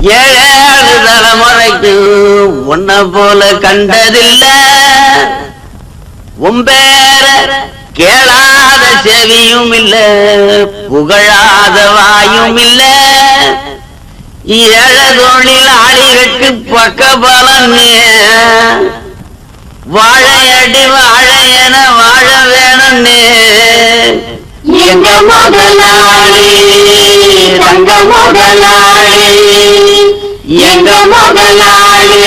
ஏழாவது தலைமுறைக்கு உன்னை போல கண்டதில்ல. உம்பேர கேளாத செவியும் இல்ல புகழாத வாயும் இல்ல. ஏழதொழில் ஆளிகளுக்கு பக்க பலம். வாழையடி வாழையன வாழ வேணும்னு. எங்க முதலாளி? எங்க முதலாளி? எங்க முதலாளி?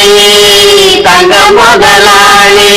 தங்க முதலாளி?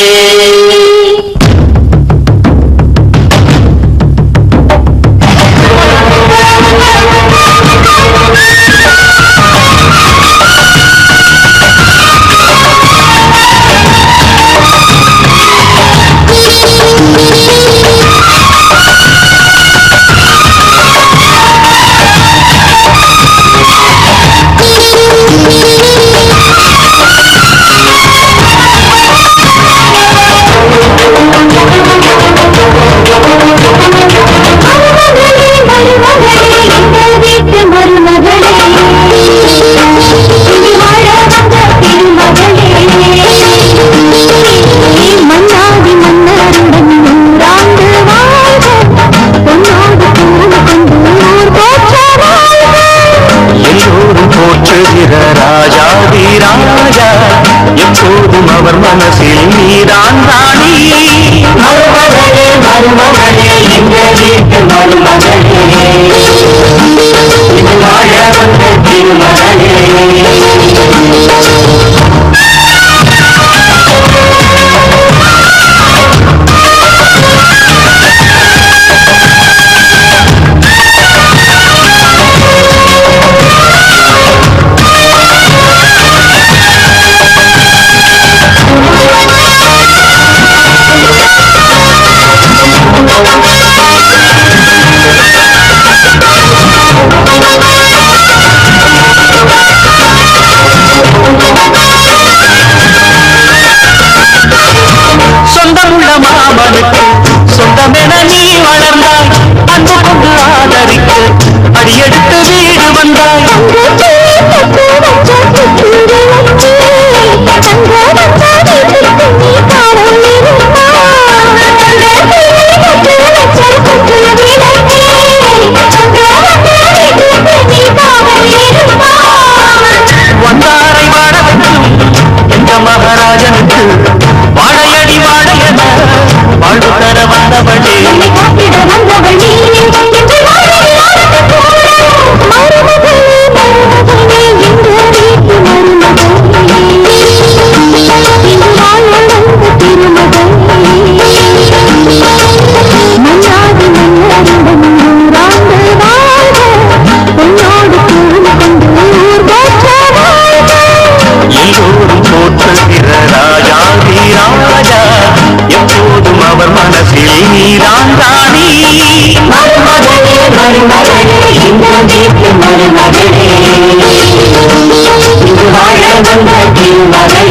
I'm Bandai. தேவி மருமகளே இது வாழ வந்த திருமகளே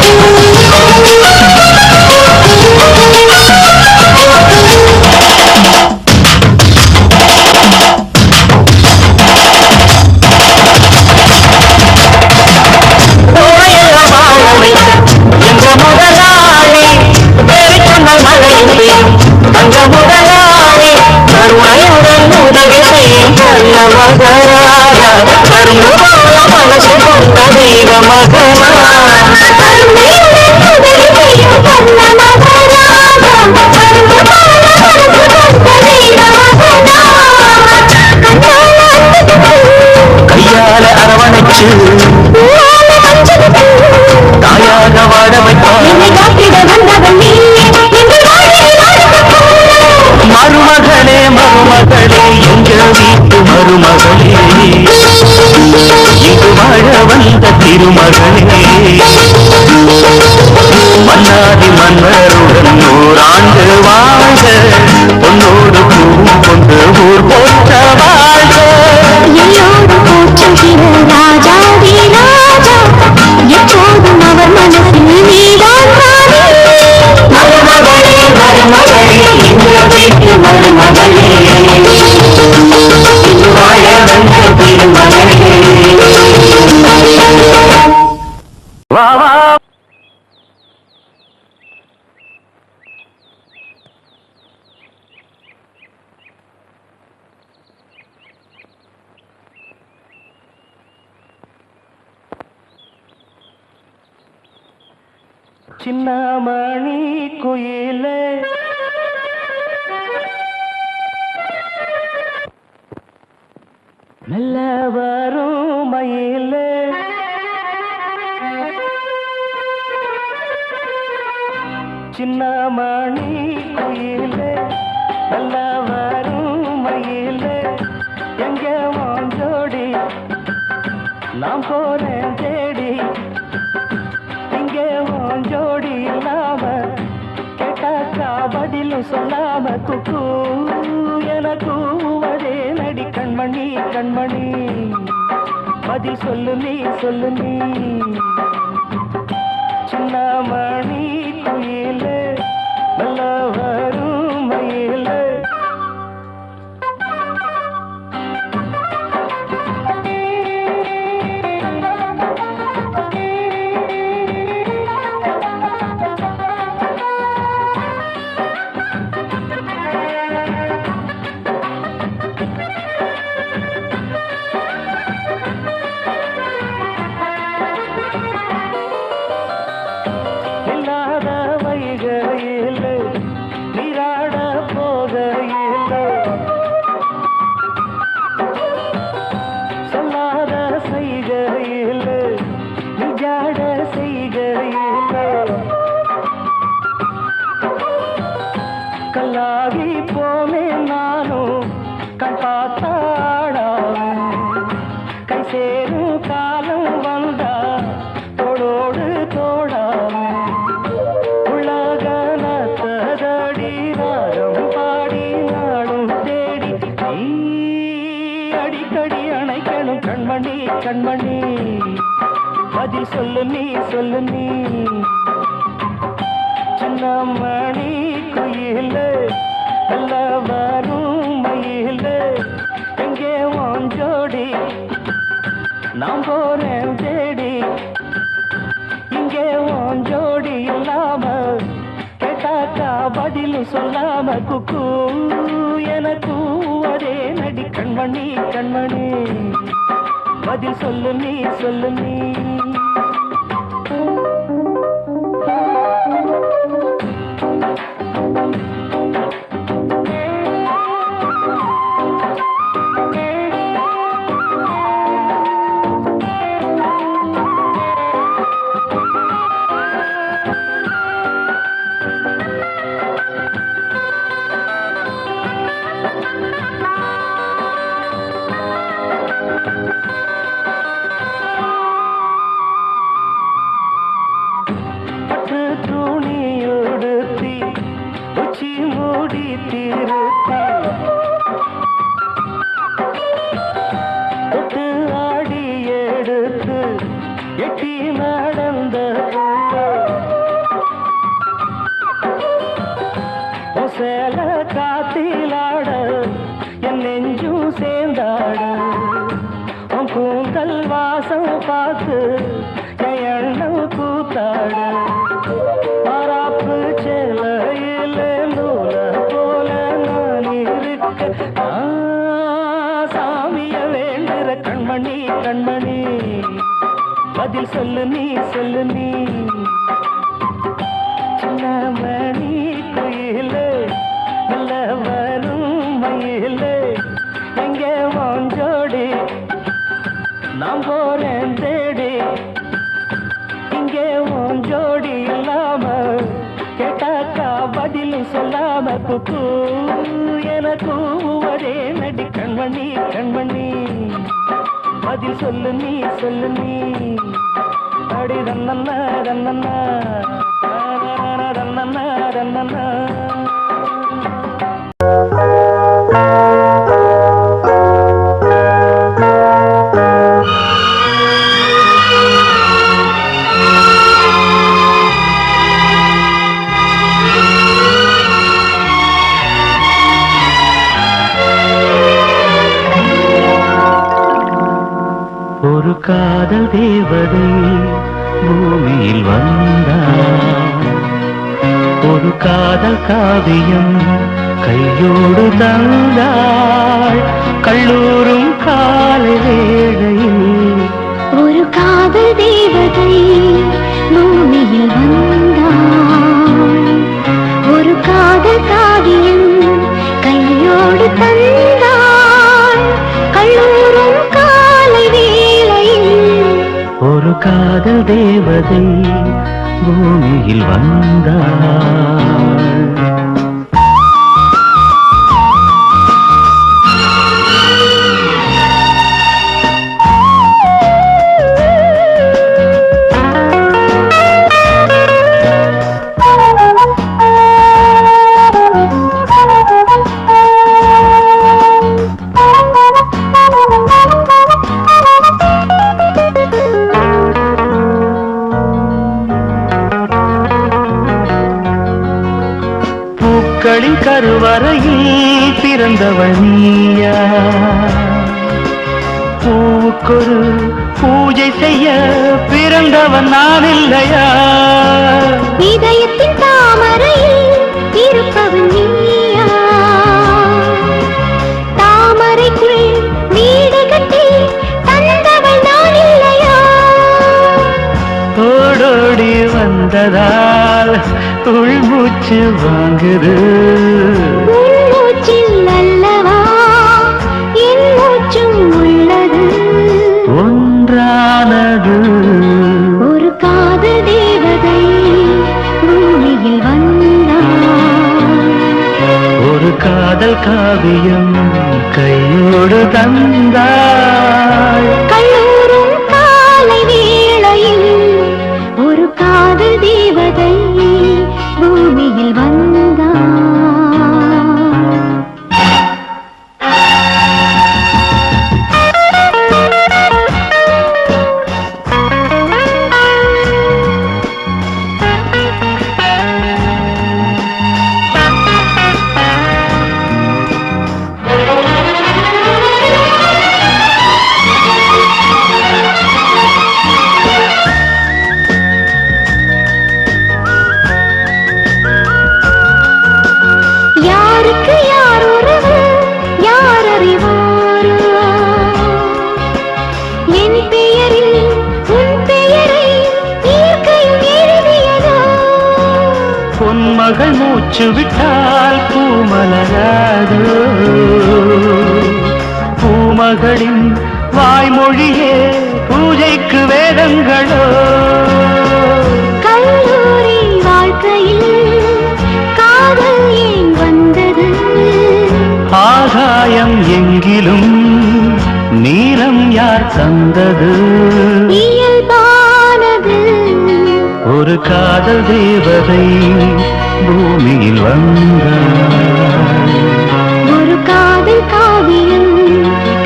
Thank you. ஆண்டு வா சின்னமணி குயிலே. மெல்ல வரும் மயிலே. சின்னமணி குயிலே. மெல்ல வரும் மயிலே. எங்க ஜோடி? நாம் போறேன் தேடி. ஜோடி இல்லாம கேட்டாக்கா பதிலும் சொல்லாம குக்கு. என கூவதே நடி கண்மணி கண்மணி. பதில் சொல்லு நீ சொல்லு நீ. சின்னமணி குயிலே வைகையில் கண்மணி கண்மணி. பதில் சொல்லு நீ சொல்லு நீ. சின்னமணி குயிலே நல்ல வரும் மயில். எங்கே உன் ஜோடி? நான் போறேன் தேடி. இங்கே உன் ஜோடி இல்லாம கேட்டாக்கா பதில் சொல்லாம குக்கு. எனக்கு அதே நடி கண்மணி கண்மணி. பதில் சொல்லு நீ சொல்லு நீ. சேல காத்திலாட என் நெஞ்சும் சேர்ந்தாட. உன் கூந்தல் வாசம் பார்த்து என் எண்ணம் கூத்தாட. மராப்பு செலையில நூல போல நான் இருக்க சாமிய வேண்டுற கண்மணி கண்மணி. பதில் சொல்லு நீ சொல்லு நீ. நான் போறேன் தேடி. இங்கே உன் ஜோடி இல்லாம கேட்டாக்கா பதில் சொல்லாம குக்கு என கூவதே நடி கண்மணி கண்மணி. பதில் சொல்லு நீ சொல்லு நீ. அடி தன்னா தன்னா தன்னா தன்னா காதல் காவியம் கையோடு தந்தாள் கல்லூரும் கால வேளையில் ஒரு காதல் தேவதை பூமியில் வந்தாள் ஒரு காதல் காவியம் கையோடு தந்தாள் கல்லூரும் காலை வேளையில் ஒரு காதல் தேவதை பூமியில் வந்தார். பூக்களின் கருவறையில் பிறந்தவள் நீயா? பூவுக்கொரு பூஜை செய்ய பிறந்தவன் நான் இல்லையா? இதயத்தின் தாமரையில் இருப்பவன் நீயா? தாமரைக்குள் வீடு கட்டி தந்தவள் நான் இல்லையா? ஓடோடி வந்ததால் உள்மூச்சு வாங்குது. ஒன்றானது. ஒரு காதல் தேவதை பூமியில் வந்தாள் ஒரு காதல் காவியம் கையோடு தந்தாள் பொன்மகள் மூச்சு விட்டால் பூமலராதோ. பூமகளின் வாய்மொழியே பூஜைக்கு வேதங்களோ. கல்லூரி வாழ்க்கையில் காதல் ஏன் வந்தது? ஆகாயம் எங்கிலும் நீரம் யார் தந்தது? ஒரு காதல் தேவதை பூமியில் வந்தாள் ஒரு காதல் காவியம்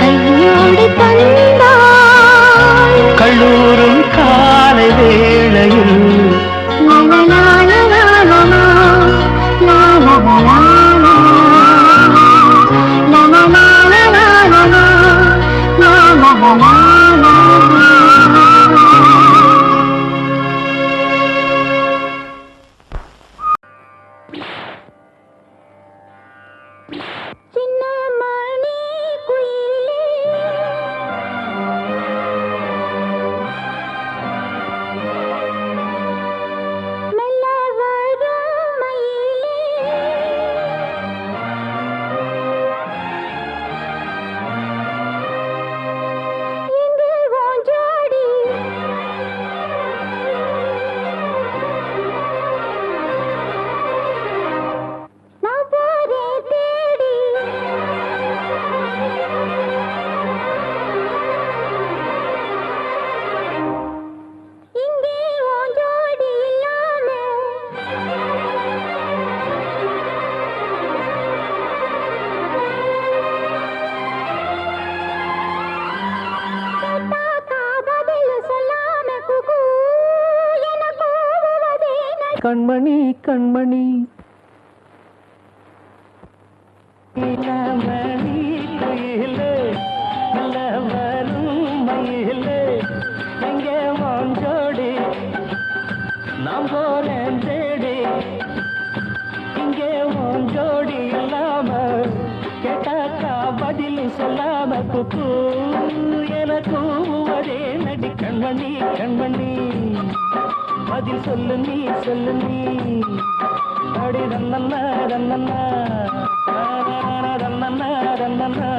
கையோடு தந்தாள் கல்லூரும் காலை வேளையில் கண்மணி கண்மணி. இளமணி குயிலே, நல்ல வரும் மயிலே, எங்கே உன் ஜோடி? போறேன் தேடி. இங்கே உன் இல்லாம கேட்டாக்கா பதில் சொல்லாம குக்கு. என கூவுவதே நடி கண்மணி கண்மணி. பதில் சொல்லு நீ சொல்லு நீ. அடி தந்தன்னா தந்தன்னா தந்தன்னா தந்தன்னா